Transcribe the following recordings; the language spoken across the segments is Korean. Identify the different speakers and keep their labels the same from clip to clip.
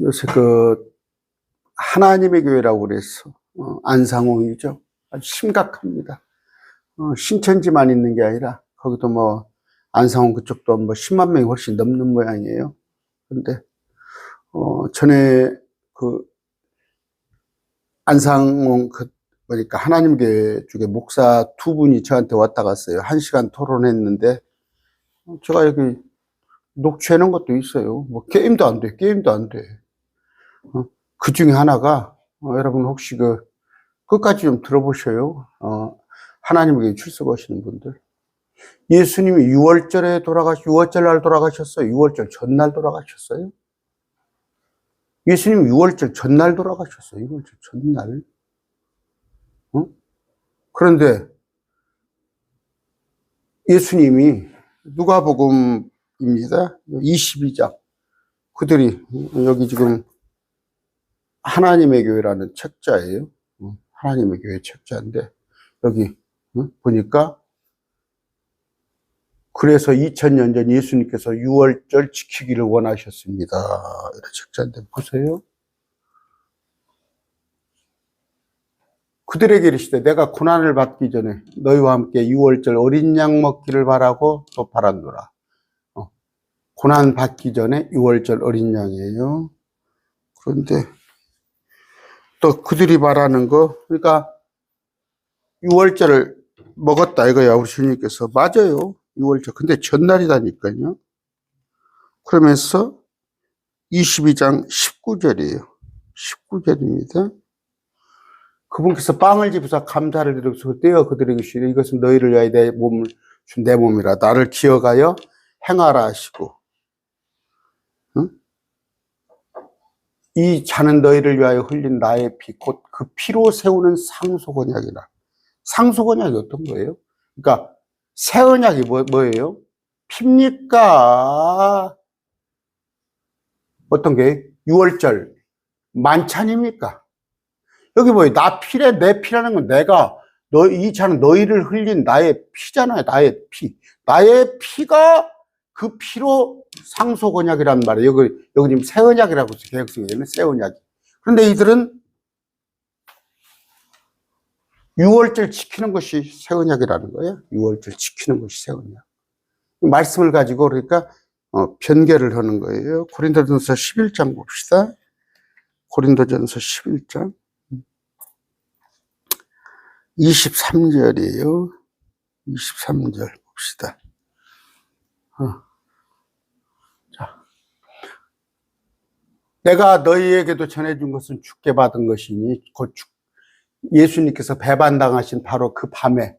Speaker 1: 요새 그 하나님의 교회라고 그래서 어, 안상홍이죠. 아주 심각합니다. 어, 신천지만 있는 게 아니라 거기도 뭐 안상홍 그쪽도 뭐 10만 명이 훨씬 넘는 모양이에요. 근데 어, 전에 그 안상홍 그 그러니까 하나님 교회 쪽에 목사 두 분이 저한테 왔다 갔어요. 한 시간 토론했는데 어, 제가 여기 놓은 것도 있어요. 뭐 게임도 안 돼. 게임도 안 돼. 어, 그 중에 하나가 어, 여러분 혹시 그 끝까지 좀 들어보셔요. 어, 하나님에게 출석하시는 분들. 예수님이 6월절에 돌아가시, 6월절 날 돌아가셨어요. 6월절 전날 돌아가셨어요. 예수님이 6월절 전날 돌아가셨어요. 6월절 전날. 어? 그런데 예수님이 누가복음 입니다. 22장. 그들이 여기 지금 하나님의 교회라는 책자예요. 어, 하나님의 교회 책자인데 여기 어, 보니까 그래서 2000년 전 예수님께서 6월절 지키기를 원하셨습니다. 이런 책자인데 보세요. 그들에게 이르시되 내가 고난을 받기 전에 너희와 함께 6월절 어린 양 먹기를 바라고 또 바란노라. 어, 고난 받기 전에 6월절 어린 양이에요. 그런데 또 그들이 말하는 거, 그러니까 6월절을 먹었다 이거야, 우리 주님께서. 맞아요. 6월절. 근데 전날이다니까요. 그러면서 22장 19절이에요. 19절입니다. 그분께서 빵을 집으사 감사를 드리고서 떼어 그들에게 주시되 이것은 너희를 위하여 내 몸을 준 내 몸이라 나를 기억하여 행하라 하시고 응? 이 잔은 너희를 위하여 흘린 나의 피 곧 그 피로 세우는 상속 언약이라 상속 언약이 어떤 거예요? 그러니까 새 언약이 뭐, 뭐예요? 핍니까? 어떤 게 6월절 만찬입니까? 여기 뭐예요? 나 피래, 내 피라는 건 내가, 너, 이 차는 너희를 흘린 나의 피잖아요. 나의 피. 나의 피가 그 피로 상속 언약이란 말이에요. 여기, 여기 지금 새 언약이라고 해서 개혁성에는 새 언약. 그런데 이들은 6월절 지키는 것이 새 언약이라는 거예요. 6월절 지키는 것이 새 언약. 말씀을 가지고 그러니까 어, 변개를 하는 거예요. 고린도전서 11장 봅시다. 고린도전서 11장. 23절이에요. 23절 봅시다. 어. 내가 너희에게도 전해준 것은 죽게 받은 것이니 곧 죽, 예수님께서 배반당하신 바로 그 밤에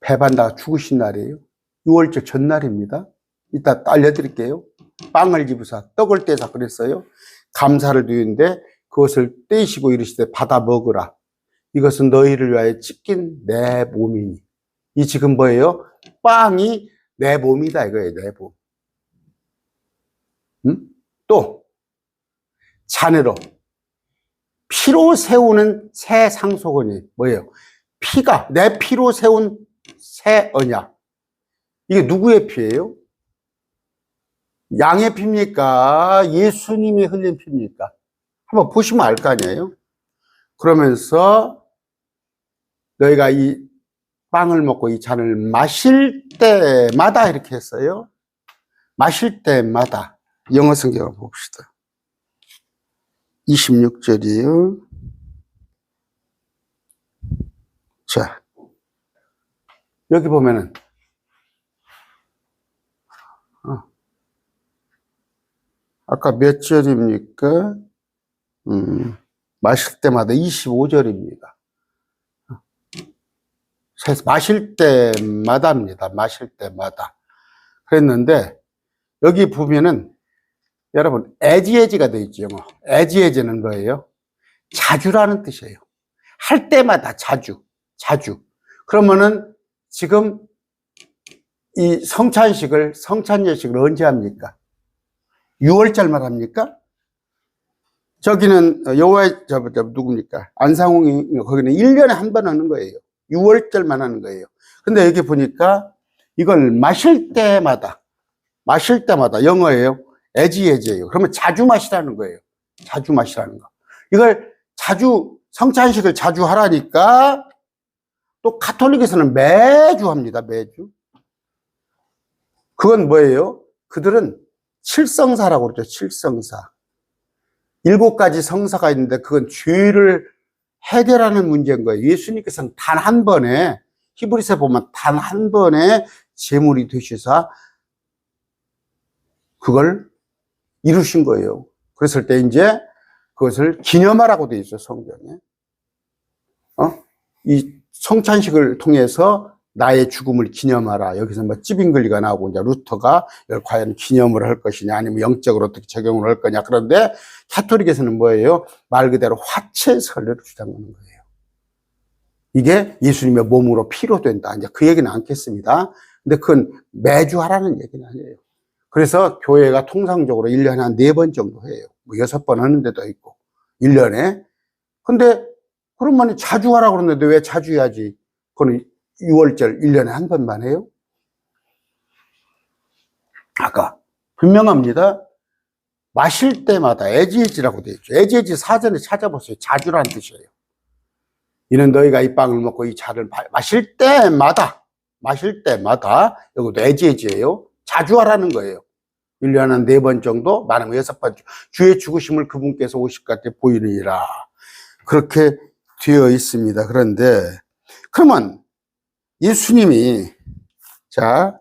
Speaker 1: 배반당하 죽으신 날이에요. 6월절 전날입니다. 이따 알려드릴게요. 빵을 집으사 떡을 떼사 그랬어요. 감사를 드리는데 그것을 떼시고 이르시되 받아 먹으라. 이것은 너희를 위하여 찢긴 내 몸이니. 이 지금 뭐예요? 빵이 내 몸이다 이거예요, 내 몸. 음? 또, 잔으로 피로 세우는 새 상속원이 뭐예요? 피가, 내 피로 세운 새 언약. 이게 누구의 피예요? 양의 피입니까? 예수님이 흘린 피입니까? 한번 보시면 알 거 아니에요? 그러면서 너희가 이 빵을 먹고 이 잔을 마실 때마다 이렇게 했어요. 마실 때마다 영어 성경을 봅시다. 26절이에요. 자, 여기 보면은 어. 아까 몇 절입니까? 음, 마실 때마다 25절입니다. 마실 때마다입니다. 마실 때마다. 그랬는데, 여기 보면은, 여러분, 에지에지가 되어 있죠, 영어. 에지에지는 뭐예요? 자주라는 뜻이에요. 할 때마다 자주, 자주. 그러면은, 지금 이 성찬식을, 성찬예식을 언제 합니까? 6월절만 합니까? 저기는 여호와 저, 저 누굽니까? 안상홍이 거기는 1년에 한 번 하는 거예요. 6월절만 하는 거예요. 근데 여기 보니까 이걸 마실 때마다 마실 때마다 영어예요. 애지애지예요. 그러면 자주 마시라는 거예요. 자주 마시라는 거. 이걸 자주 성찬식을 자주 하라니까 또 가톨릭에서는 매주 합니다. 매주. 그건 뭐예요? 그들은 칠성사라고 그러죠. 칠성사. 일곱 가지 성사가 있는데 그건 죄를 해결하는 문제인 거예요. 예수님께서는 단 한 번에 히브리서 보면 단 한 번에 제물이 되셔서 그걸 이루신 거예요. 그랬을 때 이제 그것을 기념하라고 되어 있어요, 성경에. 어? 이 성찬식을 통해서 나의 죽음을 기념하라. 여기서 뭐 찌빙글리가 나오고 이제 루터가 과연 기념을 할 것이냐 아니면 영적으로 어떻게 적용을 할 거냐. 그런데 카톨릭에서는 뭐예요? 말 그대로 화채 설례를 주장하는 거예요. 이게 예수님의 몸으로 피로 된다. 이제 그 얘기는 않겠습니다. 근데 그건 매주 하라는 얘기는 아니에요. 그래서 교회가 통상적으로 1년에 한 네 번 정도 해요. 뭐 여섯 번 하는 데도 있고. 1년에. 근데 그러면 자주 하라고 그러는데 왜 자주 해야지? 그건 6월절 1년에 한 번만 해요? 아까 분명합니다. 마실 때마다 애지애지라고 되어 있죠. 애지애지 사전에 찾아보세요. 자주라는 뜻이에요. 이는 너희가 이 빵을 먹고 이 차를 마- 마실 때마다 마실 때마다 이것도 애지애지예요. 자주 하라는 거예요. 1년에 한 네 번 정도, 많으면 여섯 번. 주의 죽으심을 그분께서 오실까지 보이느니라. 그렇게 되어 있습니다. 그런데, 그러면 예수님이, 자,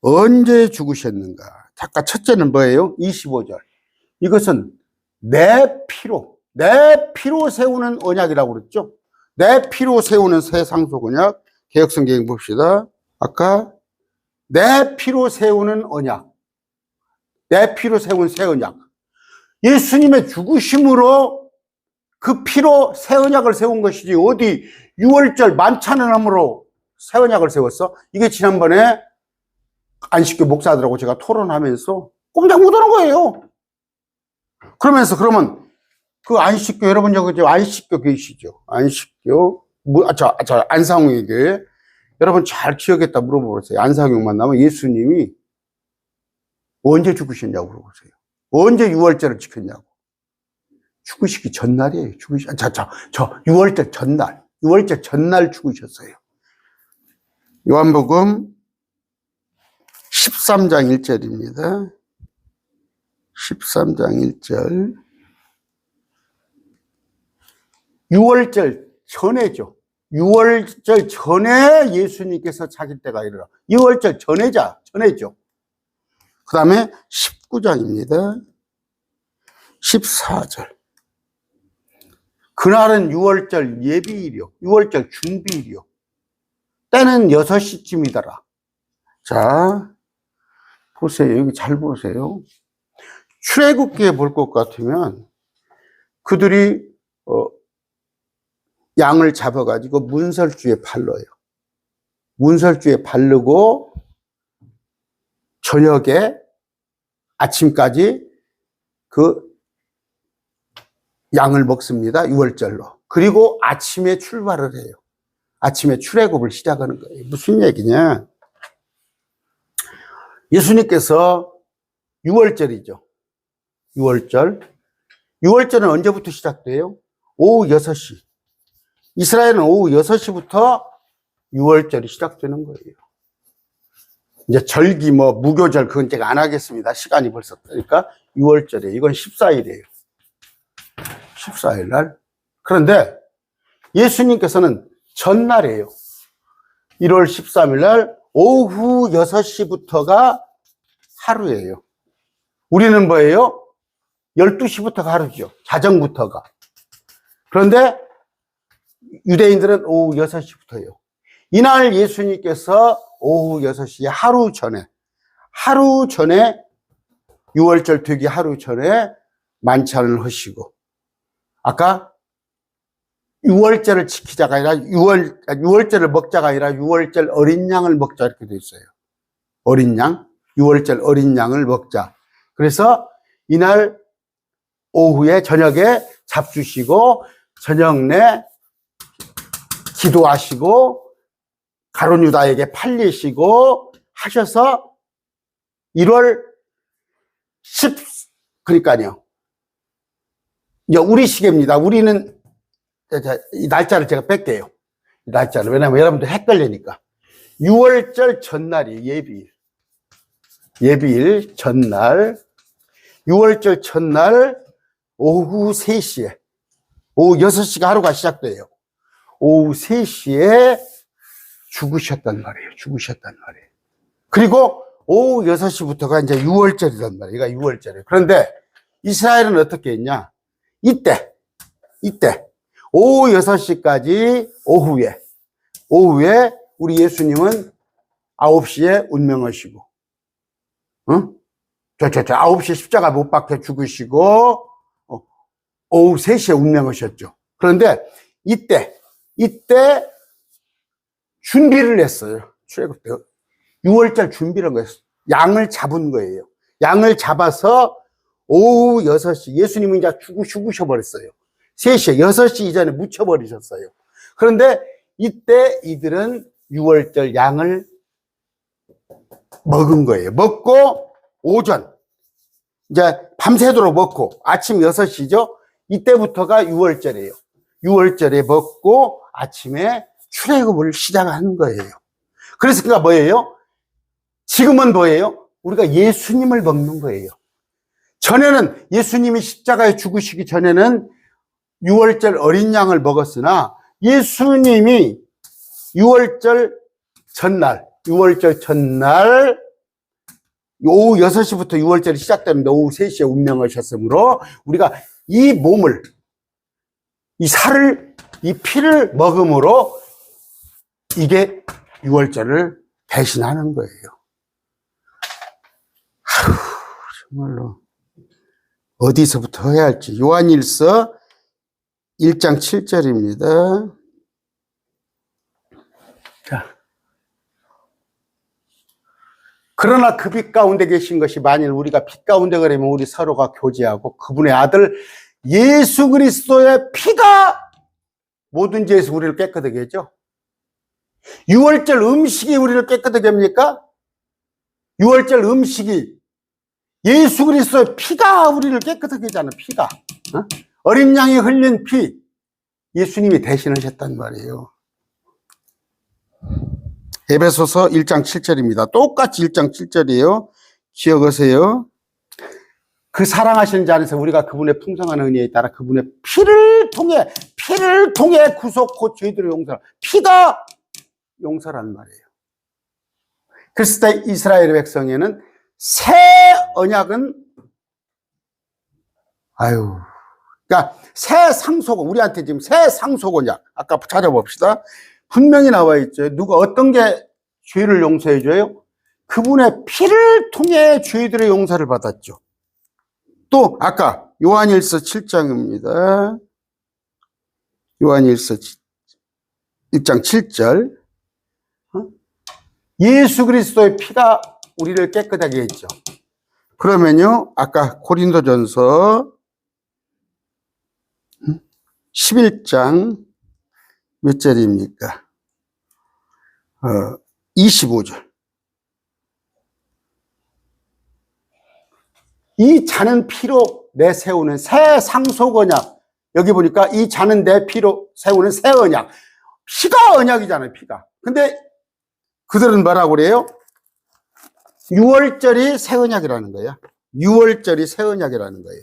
Speaker 1: 언제 죽으셨는가? 잠깐 첫째는 뭐예요? 25절. 이것은 내 피로, 내 피로 세우는 언약이라고 그랬죠? 내 피로 세우는 새 상속 언약. 개혁성경 봅시다. 아까 내 피로 세우는 언약. 내 피로 세운 새 언약. 예수님의 죽으심으로 그 피로 새 언약을 세운 것이지 어디 6월절 만찬을 함으로 새 언약을 세웠어? 이게 지난번에 안식교 목사들하고 제가 토론하면서 꼼짝 못하는 거예요. 그러면서 그러면 그 안식교 여러분 여기 안식교 계시죠? 안식교 뭐, 아, 저, 저 안상욱에게 여러분 잘 기억했다 물어보세요. 안상욱 만나면 예수님이 언제 죽으셨냐고 물어보세요. 언제 6월절을 지켰냐고. 죽으시기 전날이에요. 죽으시, 아, 저, 저, 저, 6월절 전날. 6월절 전날 죽으셨어요. 요한복음 13장 1절입니다. 13장 1절. 6월절 전에죠. 6월절 전에 예수님께서 자기 때가 이르러 6월절 전에자, 전에죠. 그 다음에 19장입니다. 14절. 그날은 6월절 예비일이요. 6월절 준비일이요. 때는 6시쯤이더라. 자, 보세요. 여기 잘 보세요. 출애굽기에 볼 것 같으면 그들이 어, 양을 잡아가지고 문설주에 발라요. 문설주에 바르고 저녁에 아침까지 그 양을 먹습니다. 6월절로. 그리고 아침에 출발을 해요. 아침에 출애굽을 시작하는 거예요. 무슨 얘기냐? 예수님께서 6월절이죠. 6월절. 6월절은 언제부터 시작돼요? 오후 6시. 이스라엘은 오후 6시부터 6월절이 시작되는 거예요. 이제 절기 뭐 무교절 그건 제가 안 하겠습니다. 시간이 벌써 그러니까 6월절이에요. 이건 14일이에요. 14일 날. 그런데 예수님께서는 전날이에요. 1월 13일 날 오후 6시부터가 하루예요. 우리는 뭐예요? 12시부터가 하루죠. 자정부터가. 그런데 유대인들은 오후 6시부터예요. 이날 예수님께서 오후 6시 하루 전에, 하루 전에 6월절 되기 하루 전에 만찬을 하시고, 아까 6월절을 지키자가 아니라 6월, 6월절을 먹자가 아니라 6월절 어린 양을 먹자 이렇게 돼 있어요. 어린 양, 6월절 어린 양을 먹자. 그래서 이날 오후에 저녁에 잡수시고 저녁 내 기도하시고 가론 유다에게 팔리시고 하셔서 1월 10, 그러니까요. 우리 시계입니다. 우리는, 이 날짜를 제가 뺄게요. 이 날짜를. 왜냐면 여러분들 헷갈리니까. 6월절 전날이 예비일. 예비일 전날. 6월절 전날 오후 3시에. 오후 6시가 하루가 시작돼요. 오후 3시에 죽으셨단 말이에요. 죽으셨단 말이에요. 그리고 오후 6시부터가 이제 6월절이란 말이에요. 얘가 6월절이에요. 그런데 이스라엘은 어떻게 했냐? 이때, 이때, 오후 6시까지 오후에, 오후에 우리 예수님은 9시에 운명하시고, 응? 저, 저, 저, 9시에 십자가 못 박혀 죽으시고, 어, 오후 3시에 운명하셨죠. 그런데 이때, 이때 준비를 했어요. 출애굽 때. 6월절 준비를 한 거예요. 양을 잡은 거예요. 양을 잡아서 오후 6시, 예수님은 이제 죽으, 죽으셔 버렸어요. 3시에, 6시 이전에 묻혀 버리셨어요. 그런데 이때 이들은 6월절 양을 먹은 거예요. 먹고 오전, 이제 밤새도록 먹고 아침 6시죠? 이때부터가 6월절이에요. 6월절에 먹고 아침에 출애굽을 시작하는 거예요. 그래서 그가 뭐예요? 지금은 뭐예요? 우리가 예수님을 먹는 거예요. 전에는 예수님이 십자가에 죽으시기 전에는 6월절 어린 양을 먹었으나 예수님이 6월절 전날, 6월절 전날 오후 6시부터 6월절이 시작됩니다. 오후 3시에 운명하셨으므로 우리가 이 몸을, 이 살을, 이 피를 먹음으로 이게 6월절을 배신하는 거예요. 아휴, 정말로. 어디서부터 해야 할지. 요한일서 1장 7절입니다. 자. 그러나 그 빛 가운데 계신 것이 만일 우리가 빛 가운데 그러면 우리 서로가 교제하고 그분의 아들 예수 그리스도의 피가 모든 죄에서 우리를 깨끗하게 했죠. 6월절 음식이 우리를 깨끗하게 합니까? 6월절 음식이 예수 그리스도의 피가 우리를 깨끗하게 하잖아, 피가. 어? 어린 양이 흘린 피. 예수님이 대신하셨단 말이에요. 에베소서 1장 7절입니다. 똑같이 1장 7절이에요. 기억하세요. 그 사랑하시는 자 안에서 우리가 그분의 풍성한 은혜에 따라 그분의 피를 통해, 피를 통해 구속 곧 저희들의 용서. 피가 용서란 말이에요. 그랬을 때 이스라엘 백성에는 새 언약은 아유 그러니까 새 상속 우리한테 지금 새 상속 언약 아까 찾아봅시다. 분명히 나와 있죠. 누가 어떤 게 죄를 용서해 줘요? 그분의 피를 통해 죄들의 용서를 받았죠. 또 아까 요한일서 7장입니다. 요한일서 1장 7절 예수 그리스도의 피가 우리를 깨끗하게 했죠. 그러면요, 아까 고린도전서 11장 몇 절입니까? 어, 25절. 이 자는 피로 내 세우는 새 상속 언약. 여기 보니까 이 자는 내 피로 세우는 새 언약. 피가 언약이잖아요, 피가. 근데 그들은 뭐라고 그래요? 6월절이 새 언약이라는 거야. 6월절이 새 언약이라는 거예요.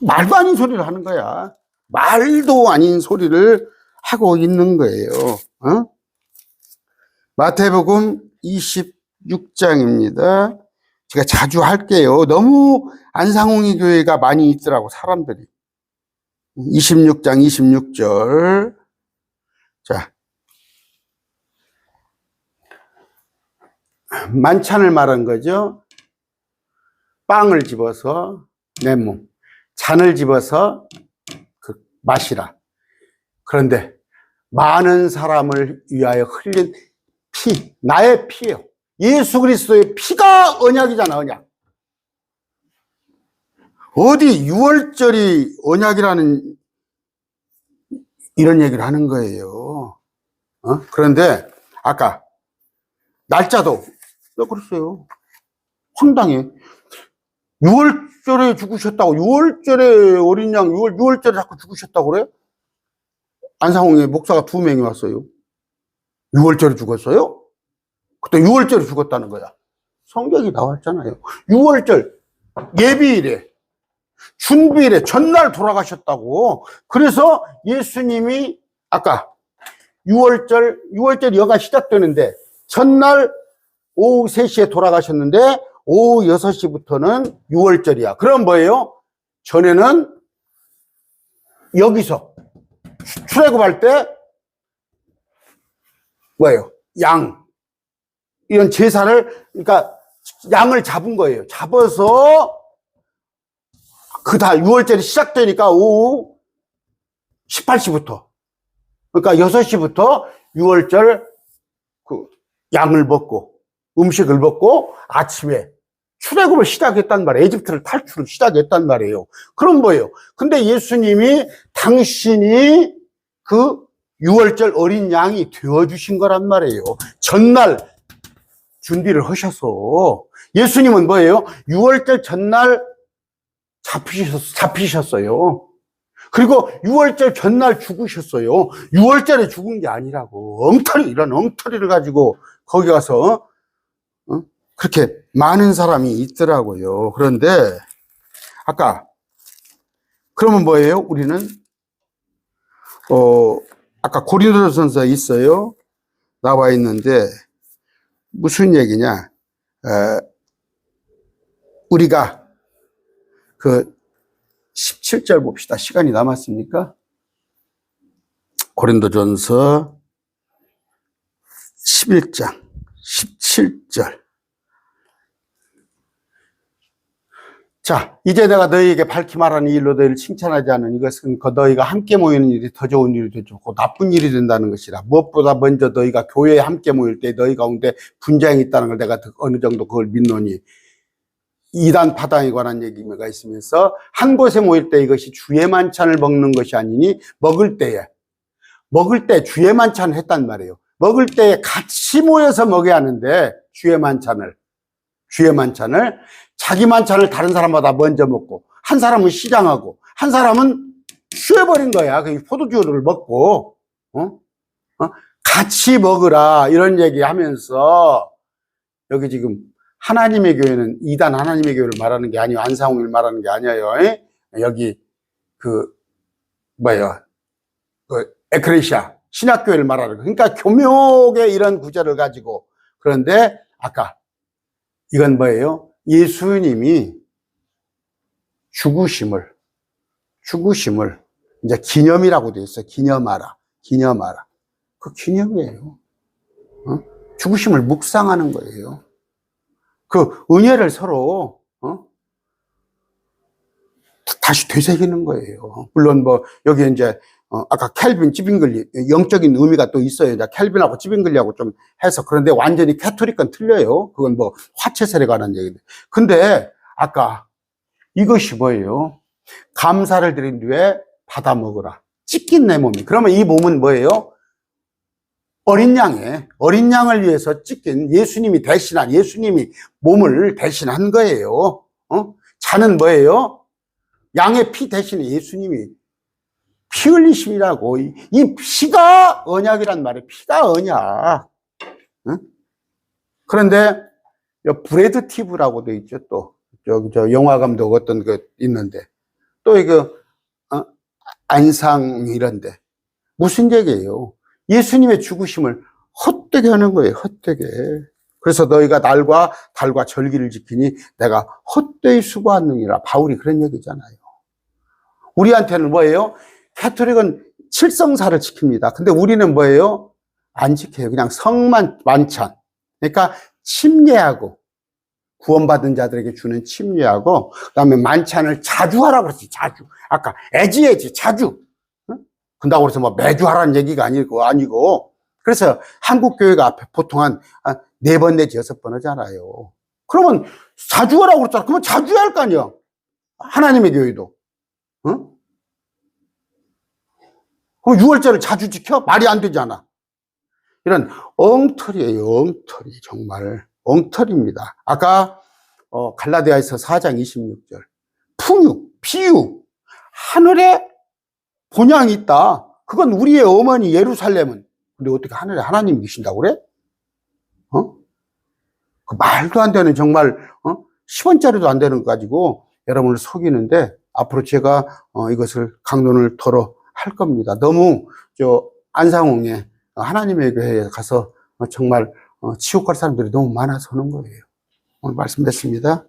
Speaker 1: 말도 아닌 소리를 하는 거야. 말도 아닌 소리를 하고 있는 거예요. 어? 마태복음 26장입니다. 제가 자주 할게요. 너무 안상홍이 교회가 많이 있더라고, 사람들이. 26장 26절. 자. 만찬을 말한 거죠. 빵을 집어서 내 몸, 잔을 집어서 그 마시라. 그런데 많은 사람을 위하여 흘린 피, 나의 피예요. 예수 그리스도의 피가 언약이잖아, 언약. 어디 6월절이 언약이라는 이런 얘기를 하는 거예요. 어? 그런데 아까 날짜도 또 그랬어요. 황당해. 6월절에 죽으셨다고, 6월절에 어린 양, 6월, 6월절에 자꾸 죽으셨다고 그래? 안상홍에 목사가 두 명이 왔어요. 6월절에 죽었어요? 그때 6월절에 죽었다는 거야. 성경이 나왔잖아요. 6월절 예비일에, 준비일에 전날 돌아가셨다고. 그래서 예수님이 아까 6월절, 6월절 여가 시작되는데 전날 오후 3시에 돌아가셨는데 오후 6시부터는 6월절이야. 그럼 뭐예요? 전에는 여기서 출애굽할 때 뭐예요? 양 이런 제사를 그러니까 양을 잡은 거예요. 잡아서 그달 6월절이 시작되니까 오후 18시부터 그러니까 6시부터 6월절 그 양을 먹고 음식을 먹고 아침에 출애굽을 시작했단 말이에요. 에집트를 탈출을 시작했단 말이에요. 그럼 뭐예요? 근데 예수님이 당신이 그 6월절 어린 양이 되어주신 거란 말이에요. 전날 준비를 하셔서 예수님은 뭐예요? 6월절 전날 잡히셨, 잡히셨어요. 그리고 6월절 전날 죽으셨어요. 6월절에 죽은 게 아니라고. 엉터리, 이런 엉터리를 가지고 거기 가서 어? 그렇게 많은 사람이 있더라고요. 그런데 아까 그러면 뭐예요? 우리는 어 아까 고린도전서 있어요. 나와 있는데 무슨 얘기냐? 에, 우리가 그 17절 봅시다. 시간이 남았습니까? 고린도전서 11장 17절. 자, 이제 내가 너희에게 밝히 말하는 일로 너희를 칭찬하지 않은 이것은 그 너희가 함께 모이는 일이 더 좋은 일이 되고 나쁜 일이 된다는 것이라. 무엇보다 먼저 너희가 교회에 함께 모일 때 너희 가운데 분쟁이 있다는 걸 내가 어느 정도 그걸 믿노니 이단 파당에 관한 얘기가 있으면서 한 곳에 모일 때 이것이 주의 만찬을 먹는 것이 아니니 먹을 때에 먹을 때 주의 만찬을 했단 말이에요. 먹을 때 같이 모여서 먹어야 하는데 주의 만찬을 주의 만찬을 자기 만찬을 다른 사람마다 먼저 먹고 한 사람은 시장하고 한 사람은 쉬어버린 거야. 그 포도주를 먹고 어? 어? 같이 먹으라 이런 얘기하면서 여기 지금 하나님의 교회는 이단 하나님의 교회를 말하는 게 아니에요. 안상홍을 말하는 게 아니에요. 에? 여기 그 뭐예요? 그 에크레시아 신학교회를 말하는 거. 그러니까 교묘하게 이런 구절을 가지고 그런데 아까 이건 뭐예요? 예수님이 죽으심을 죽으심을 이제 기념이라고 돼 있어. 기념하라. 기념하라. 그 기념이에요. 어? 죽으심을 묵상하는 거예요. 그 은혜를 서로 어? 다시 되새기는 거예요. 물론 뭐 여기 이제 어, 아까 켈빈 찌빙글리 영적인 의미가 또 있어요. 켈빈하고 찌빙글리하고 좀 해서 그런데 완전히 캐토릭은 틀려요. 그건 뭐 화채설에 관한 얘기인데. 근데 아까 이것이 뭐예요? 감사를 드린 뒤에 받아 먹으라. 찢긴 내 몸이. 그러면 이 몸은 뭐예요? 어린 양에 어린 양을 위해서 찢긴 예수님이 대신한 예수님이 몸을 대신한 거예요. 어? 자는 뭐예요? 양의 피 대신에 예수님이 피 흘리심이라고 이, 이 피가 언약이란 말이에요. 피가 언약. 응? 그런데 요 브래드 티브라고 돼 있죠. 또 저기 저 영화 감독 어떤 그 있는데 또 이거 어? 안상 이런데 무슨 얘기예요? 예수님의 죽으심을 헛되게 하는 거예요. 헛되게. 그래서 너희가 날과 달과 절기를 지키니 내가 헛되이 수고하느니라. 바울이 그런 얘기잖아요. 우리한테는 뭐예요? 캐토릭은 칠성사를 지킵니다. 근데 우리는 뭐예요? 안 지켜요. 그냥 성만 만찬. 그러니까 침례하고 구원받은 자들에게 주는 침례하고 그다음에 만찬을 자주 하라고 그랬지. 자주. 아까 애지애지 자주. 근다고 그래서 뭐 매주 하라는 얘기가 아니고, 아니고. 그래서 한국 교회가 앞에 보통 한 네 번 내지 여섯 번 하잖아요. 그러면 자주 하라고 그랬잖아. 그러면 자주 할 거 아니야. 하나님의 교회도. 응? 그럼 6월절을 자주 지켜? 말이 안 되잖아. 이런 엉터리예요, 엉터리. 정말. 엉터리입니다. 아까 어, 갈라디아에서 4장 26절. 풍육, 비유, 하늘에 본향이 있다. 그건 우리의 어머니 예루살렘은. 근데 어떻게 하늘에 하나님이 계신다고 그래? 어? 그 말도 안 되는 정말, 어? 10원짜리도 안 되는 거 가지고 여러분을 속이는데 앞으로 제가 어, 이것을 강론을 털어 할 겁니다. 너무 저 안상홍에 하나님의 교회에 가서 어, 정말 어, 갈 사람들이 너무 많아서 오는 거예요. 오늘 말씀 됐습니다.